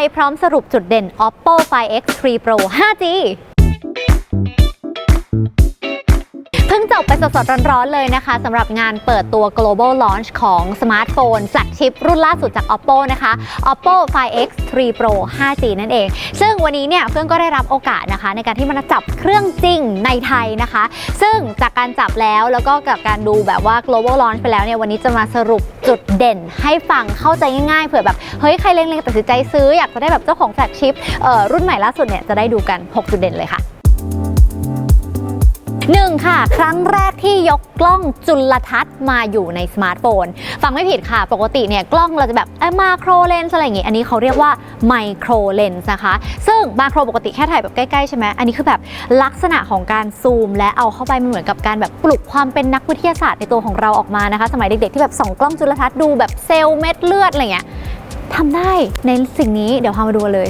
ยพร้อมสรุปจุดเด่น Oppo Find X3 Pro 5G พิ่งจบไปสดๆร้อนๆเลยนะคะสำหรับงานเปิดตัว global launch ของสมาร์ทโฟนแฟลกชิพรุ่นล่าสุดจาก Oppo นะคะ Oppo Find X3 Pro 5G นั่นเอง ซึ่งวันนี้เนี่ยเพื่อนก็ได้รับโอกาสนะคะ ในการที่มันจะจับเครื่องจริงในไทยนะคะ ซึ่งจากการจับแล้วแล้วก็กับการดูแบบว่า global launch ไปแล้วเนี่ยวันนี้จะมาสรุปจุดเด่นให้ฟังเข้าใจง่ายๆเผื่อแบบเฮ้ยใครเล็งๆตัดสินใจซื้ออยากจะได้แบบเจ้าของแฟลกชิพเออรุ่นใหม่ล่าสุดเนี่ยจะได้ดูกัน 6 จุดเด่นเลยค่ะ หนึ่งค่ะ ครั้งแรกที่ยกกล้องจุลทรรศน์มาอยู่ในสมาร์ทโฟน ฟังไม่ผิดค่ะ ปกติเนี่ยกล้องเราจะแบบมาโครเลนส์อะไรอย่างงี้ อันนี้เขาเรียกว่าไมโครเลนส์นะคะ ซึ่งมาโครปกติแค่ถ่ายแบบใกล้ๆใช่ไหมอันนี้คือแบบลักษณะของการซูม และเอาเข้าไปมันเหมือนกับการแบบปลุกความเป็นนักวิทยาศาสตร์ในตัวของเราออกมานะคะ สมัยเด็กๆที่แบบส่องกล้องจุลทรรศน์ดูแบบเซลล์เม็ดเลือดอะไรเงี้ยทำได้ในสิ่งนี้เดี๋ยวพามาดูเลย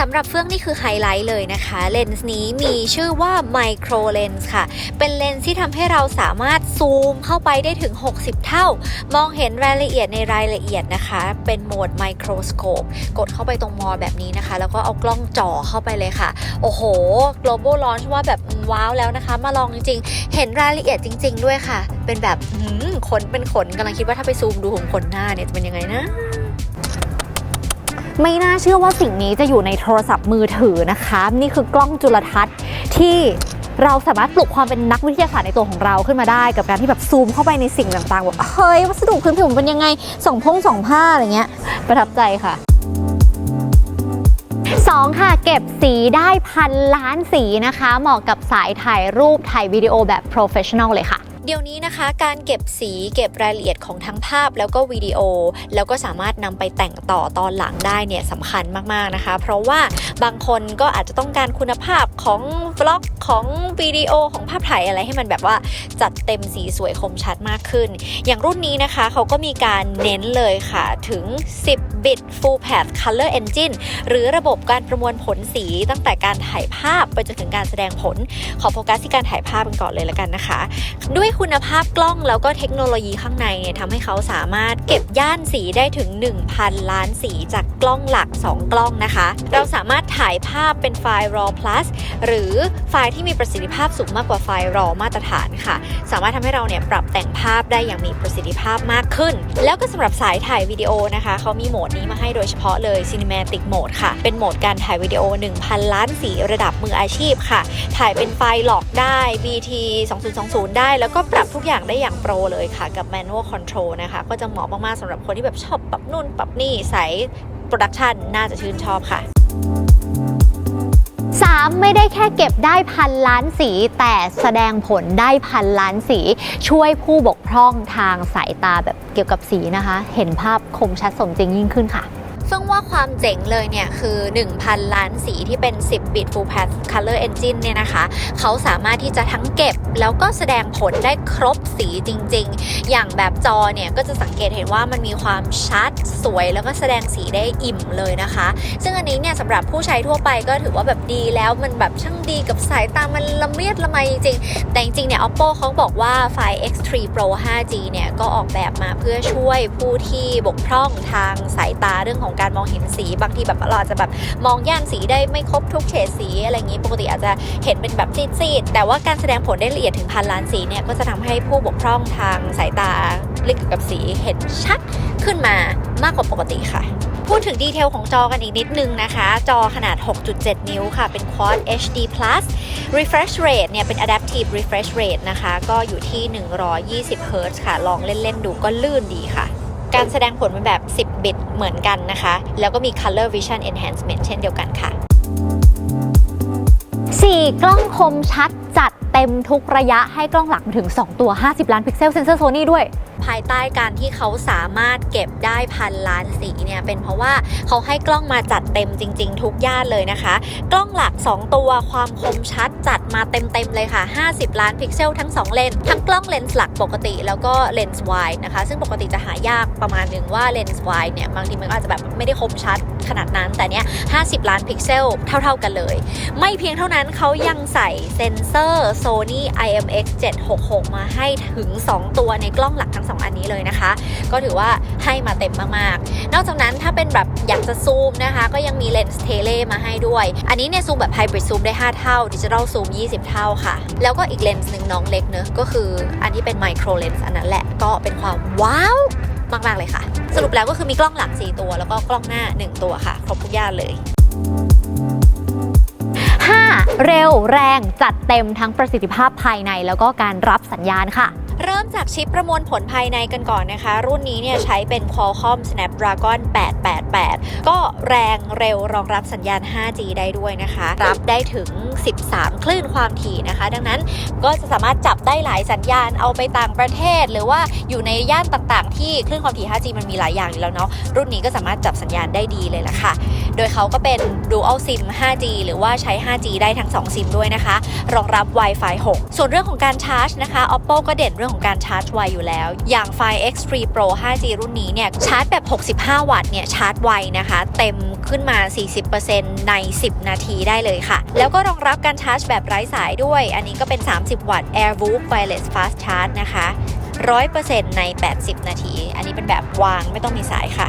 สำหรับเฟื่องนี่คือไฮไลท์เลยนะคะ เลนส์นี้มีชื่อว่าไมโครเลนส์ค่ะ เป็นเลนส์ที่ทำให้เราสามารถซูมเข้าไปได้ถึง 60 เท่า มองเห็นรายละเอียดในรายละเอียดนะคะ เป็นโหมดไมโครสโคปกดเข้าไปตรงมอแบบนี้นะคะ แล้วก็เอากล้องจ่อเข้าไปเลยค่ะ โอ้โห global launch ว่าแบบว้าวแล้วนะคะ มาลองจริงๆ เห็นรายละเอียดจริง ๆ ด้วยค่ะ เป็นแบบขนเป็นขนกำลังคิดว่าถ้าไปซูมดูของขนหน้าเนี่ยจะเป็นยังไงนะ ไม่น่าเชื่อว่าสิ่งนี้จะอยู่ในโทรศัพท์มือถือนะคะ นี่คือกล้องจุลทรรศน์ที่เราสามารถปลุกความเป็นนักวิทยาศาสตร์ในตัวของเราขึ้นมาได้ กับการที่แบบซูมเข้าไปในสิ่งต่างๆแบบเฮ้ยวัสดุพื้นผิวมันเป็นยังไงสองพงสองผ้าอะไรเงี้ยประทับใจค่ะ 2 ค่ะ เก็บสีได้พันล้านสีนะคะ เหมาะกับสายถ่ายรูปถ่ายวิดีโอแบบ professional เลยค่ะ เดี๋ยวนี้นะคะ การเก็บสีเก็บรายละเอียดของทั้งภาพแล้วก็วิดีโอ แล้วก็สามารถนำไปแต่งต่อตอนหลังได้เนี่ยสำคัญมากๆนะคะ เพราะว่าบางคนก็อาจจะต้องการคุณภาพของบล็อกของวิดีโอของภาพถ่ายอะไรให้มันแบบว่าจัดเต็มสีสวยคมชัดมากขึ้น อย่างรุ่นนี้นะคะเขาก็มีการเน้นเลยค่ะถึง 10 bit full path color engine หรือระบบการประมวลผลสีตั้งแต่การถ่ายภาพไปจนถึงการแสดงผล ขอโฟกัสที่การถ่ายภาพกันก่อนเลยละกันนะคะ ด้วยคุณภาพกล้องแล้วก็เทคโนโลยีข้างในเนี่ยทำให้เขาสามารถเก็บย่านสีได้ถึง 1,000 ล้านสีจากกล้องหลัก 2 กล้องนะคะ เราสามารถถ่ายภาพเป็นไฟล์ RAW plus หรือไฟล์ที่มีประสิทธิภาพสูงมากกว่าไฟล์ RAW มาตรฐานค่ะ สามารถทำให้เราเนี่ยปรับแต่งภาพได้อย่างมีประสิทธิภาพมากขึ้น แล้วก็สำหรับสายถ่ายวิดีโอนะคะ เขามีโหมดนี้มาให้โดยเฉพาะเลย Cinematic Mode ค่ะ เป็นโหมดการถ่ายวิดีโอ 1,000 ล้านสีระดับมืออาชีพค่ะ ถ่ายเป็นไฟล์หลอกได้ BT 2020 ได้แล้วก็ปรับทุกอย่างได้อย่างโปรเลยค่ะกับ Manual Control นะคะ ก็จะเหมาะมากๆสำหรับคนที่แบบชอบปรับนู่นปรับนี่สายโปรดักชันน่าจะชื่นชอบค่ะ 3 ไม่ได้แค่เก็บได้พันล้านสี แต่แสดงผลได้พันล้านสี ช่วยผู้บกพร่องทางสายตาแบบเกี่ยวกับสีนะคะ เห็นภาพคมชัดสมจริงยิ่งขึ้นค่ะ ซึ่งว่าความเจ๋งเลยเนี่ย คือ 1,000 ล้านสีที่เป็น 10 bit full path color engine เนี่ยนะคะ เขาสามารถที่จะทั้งเก็บแล้วก็แสดงผลได้ครบสีจริง ๆ อย่างแบบจอเนี่ย ก็จะสังเกตเห็นว่ามันมีความชัดสวยแล้วก็แสดงสีได้อิ่มเลยนะคะ ซึ่งอันนี้เนี่ยสำหรับผู้ใช้ทั่วไปก็ถือว่าแบบดีแล้วมันแบบช่างดีกับสายตามันละเมียดละไมจริงๆแต่จริงๆเนี่ย Oppo เขาบอกว่าไฟ X3 Pro 5G เนี่ยก็ออกแบบมาเพื่อช่วยผู้ที่บกพร่องทางสายตาเรื่องของการมองเห็นสีบางทีแบบเราอาจจะแบบมองย่านสีได้ไม่ครบทุกเฉดสีอะไรอย่างนี้ปกติอาจจะเห็นเป็นแบบซีดๆแต่ว่าการแสดงผลได้ละเอียดถึงพันล้านสีเนี่ยก็จะทำให้ผู้บกพร่องทางสายตาเรื่องเกี่ยวกับสีเห็นชัดขึ้นมามากกว่าปกติค่ะพูดถึงดีเทลของจอกันอีกนิดนึงนะคะ จอขนาด 6.7 นิ้วค่ะ เป็น Quad HD Plus refresh rate เนี่ย เป็น adaptive refresh rate นะคะ ก็อยู่ที่ 120 Hz ค่ะ ลองเล่น ๆ ดูก็ลื่นดีค่ะ การแสดงผลเป็นแบบ10 บิดเหมือนกันนะคะ แล้วก็มี color vision enhancement เช่นเดียวกันค่ะ 4 กล้องคมชัด จัดเต็มทุกระยะให้กล้องหลักถึง 2 ตัว 50 ล้านพิกเซลเซนเซอร์โซนี่ด้วย ภายใต้การที่เขาสามารถเก็บได้พันล้านสีเนี่ยเป็นเพราะว่าเขาให้กล้องมาจัดเต็มจริง ๆ ทุกย่านเลยนะคะ กล้องหลัก 2 ตัวความคมชัดจัดมาเต็มๆเลยค่ะ 50 ล้านพิกเซลทั้ง 2 เลนส์ทั้งกล้องเลนส์หลักปกติ แล้วก็เลนส์วายนะคะ ซึ่งปกติจะหายากประมาณหนึ่งว่าเลนส์วายเนี่ยบางทีมันก็อาจจะแบบไม่ได้คมชัดขนาดนั้นแต่เนี้ย50 ล้านพิกเซลเท่า ๆกันเลย ไม่เพียงเท่านั้นเขายังใส่เซ็นเซอร์ Sony IMX 766 มาให้ถึง 2 ตัวในกล้องหลักทั้ง 2 อันนี้เลยนะคะ ก็ถือว่าให้มาเต็มมากๆ นอกจากนั้นถ้าเป็นแบบอยากจะซูมนะคะ ก็ยังมีเลนส์เทเลมาให้ด้วย อันนี้เนี่ยซูมแบบไฮบริดซูมได้ 5 เท่าดิจิทัลซูม 20 เท่าค่ะ แล้วก็อีกเลนส์หนึ่งน้องเล็กเนอะก็คืออันที่เป็นไมโครเลนส์อันนั้นแหละก็เป็นความว้าวมากๆเลยค่ะ สรุปแล้วก็คือมีกล้องหลัง4ตัว แล้วก็กล้องหน้า 1 ตัวค่ะ ครบทุกอย่างเลย เร็วแรงจัดเต็มทั้งประสิทธิภาพภายในแล้วก็การรับสัญญาณค่ะ เริ่มจากชิปประมวลผลภายในกันก่อนนะคะ รุ่นนี้เนี่ยใช้เป็น Qualcomm Snapdragon 888 ก็แรงเร็วรองรับสัญญาณ 5G ได้ด้วยนะคะ รับได้ถึง 13 คลื่นความถี่นะคะ ดังนั้นก็จะสามารถจับได้หลายสัญญาณเอาไปต่างประเทศ หรือว่าอยู่ในย่านต่างๆ ที่คลื่นความถี่ 5G มันมีหลายอย่างอยู่แล้วเนาะรุ่นนี้ก็สามารถจับสัญญาณได้ดีเลยล่ะค่ะ โดยเขาก็เป็น Dual SIM 5G หรือว่าใช้ 5G ได้ทั้ง2ซิมด้วยนะคะ รองรับ Wi-Fi 6 ส่วนเรื่องของการชาร์จนะคะ Oppo ก็เด่นรื่องของการชาร์จไวอยู่แล้ว อย่าง Fi X3 Pro 5G รุ่นนี้เนี่ยชาร์จแบบ 65 วัตต์เนี่ยชาร์จไวนะคะ เต็มขึ้นมา 40%ใน 10 นาทีได้เลยค่ะ แล้วก็รองรับการชาร์จแบบไร้สายด้วย อันนี้ก็เป็น 30 วัตต์ AirVook Wireless Fast Charge นะคะ 100%ใน 80 นาที อันนี้เป็นแบบวางไม่ต้องมีสายค่ะ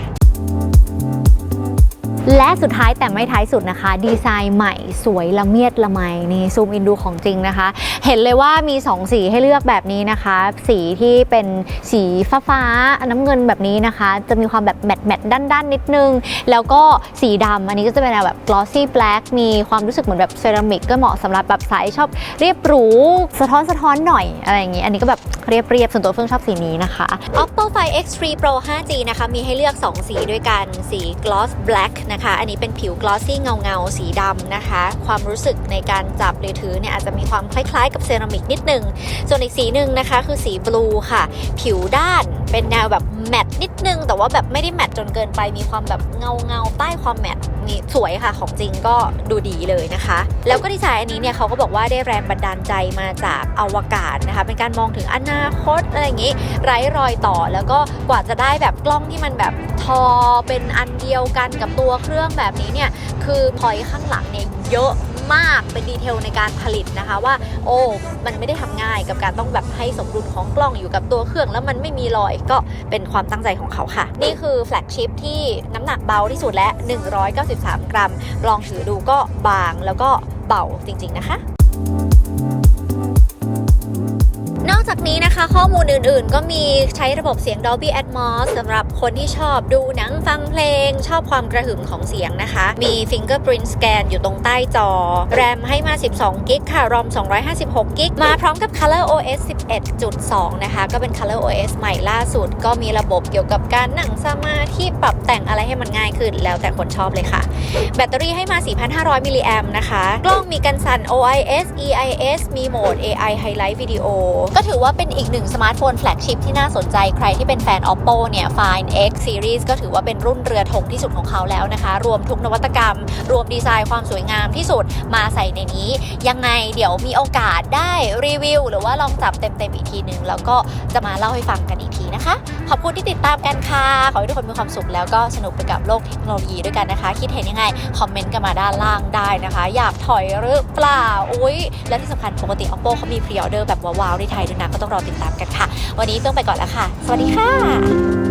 และสุดท้ายแต่ไม่ท้ายสุดนะคะ ดีไซน์ใหม่สวยละเมียดละไมนี่ซูมอินดูของจริงนะคะ เห็นเลยว่ามี 2 สีให้เลือกแบบนี้นะคะ สีที่เป็นสีฟ้าฟ้าน้ำเงินแบบนี้นะคะ จะมีความแบบแมตต์แมตต์ด้านๆนิดนึง แล้วก็สีดำอันนี้ก็จะเป็นแนวแบบ glossy black มีความรู้สึกเหมือนแบบเซรามิกก็เหมาะสำหรับแบบสายชอบเรียบหรูสะท้อนสะท้อนหน่อยอะไรอย่างนี้อันนี้ก็แบบเรียบเรียบๆส่วนตัวเฟื่องชอบสีนี้นะคะ Oppo Find X3 Pro 5G นะคะมีให้เลือก 2 สีด้วยกันสี Gloss Black นะคะ อันนี้เป็นผิว glossy เงาเงาสีดำนะคะ ความรู้สึกในการจับหรือถือเนี่ยอาจจะมีความคล้ายๆ กับเซรามิกนิดนึง ส่วนอีกสีหนึ่งนะคะ คือสี Blue ค่ะ ผิวด้านเป็นแนวแบบแมตต์นิดนึง แต่ว่าแบบไม่ได้แมตต์จนเกินไป มีความแบบเงาเงาใต้ความแมตต์นี่สวยค่ะ ของจริงก็ดูดีเลยนะคะ แล้วก็ดีไซน์อันนี้เนี่ยเขาก็บอกว่าได้แรงบันดาลใจมาจากอวกาศนะคะ เป็นการมองถึงอนาคตอะไรอย่างนี้ ไร้รอยต่อ แล้วก็กว่าจะได้แบบกล้องที่มันแบบทอเป็นอันเดียวกันกับตัวเครื่องแบบนี้เนี่ยคือพอยข้างหลังเนี่ยเยอะมากเป็นดีเทลในการผลิตนะคะว่า โอ้มันไม่ได้ทำง่ายกับการต้องแบบให้สมดุลของกล้องอยู่กับตัวเครื่อง แล้วมันไม่มีรอยก็เป็นความตั้งใจของเขาค่ะ นี่คือแฟลกชิพที่น้ำหนักเบาที่สุดและ 193 กรัม ลองถือดูก็บางแล้วก็เบาจริง ๆ นะคะ อกจากนี้นะคะ ข้อมูลอื่นๆ ก็มีใช้ระบบเสียง Dolby Atmos สำหรับคนที่ชอบดูหนังฟังเพลง ชอบความกระหึ่มของเสียงนะคะ มี Fingerprint Scan อยู่ตรงใต้จอ แรมให้มา 12 กิกค่ะ ROM 256 กิก มาพร้อมกับ Color OS 11.2 นะคะ ก็เป็น Color OS ใหม่ล่าสุด ก็มีระบบเกี่ยวกับการนั่งสมาธิปรับแต่งอะไรให้มันง่ายขึ้น แล้วแต่คนชอบเลยค่ะ แบตเตอรี่ให้มา 4,500 มิลลิแอมนะคะ กล้องมีกันสั่น OIS EIS มีโหมด AI Highlight Video ก็ถือือว่าเป็นอีกหนึ่งสมาร์ทโฟนแฟลกชิพที่น่าสนใจใครที่เป็นแฟน Oppo เนี่ย Find X Series ก็ถือว่าเป็นรุ่นเรือธงที่สุดของเขาแล้วนะคะ รวมทุกนวัตกรรม รวมดีไซน์ความสวยงามที่สุดมาใส่ในนี้ ยังไงเดี๋ยวมีโอกาสได้รีวิว หรือว่าลองจับเต็มๆอีกทีหนึ่งแล้วก็จะมาเล่าให้ฟังกันอีกทีนะคะ ขอบคุณที่ติดตามกันค่ะ ขอให้ทุกคนมีความสุขแล้วก็สนุกไปกับโลกเทคโนโลยีด้วยกันนะคะ คิดเห็นยังไงคอมเมนต์กันมาด้านล่างได้นะคะ อยากถอยหรือเปล่าอุ้ยและที่สำคัญปกติ Oppo เขามีพรีออเดอร์แบบว้าวๆในไทยด้วยนะก็ต้องรอติดตามกันค่ะ วันนี้ต้องไปก่อนแล้วค่ะ สวัสดีค่ะ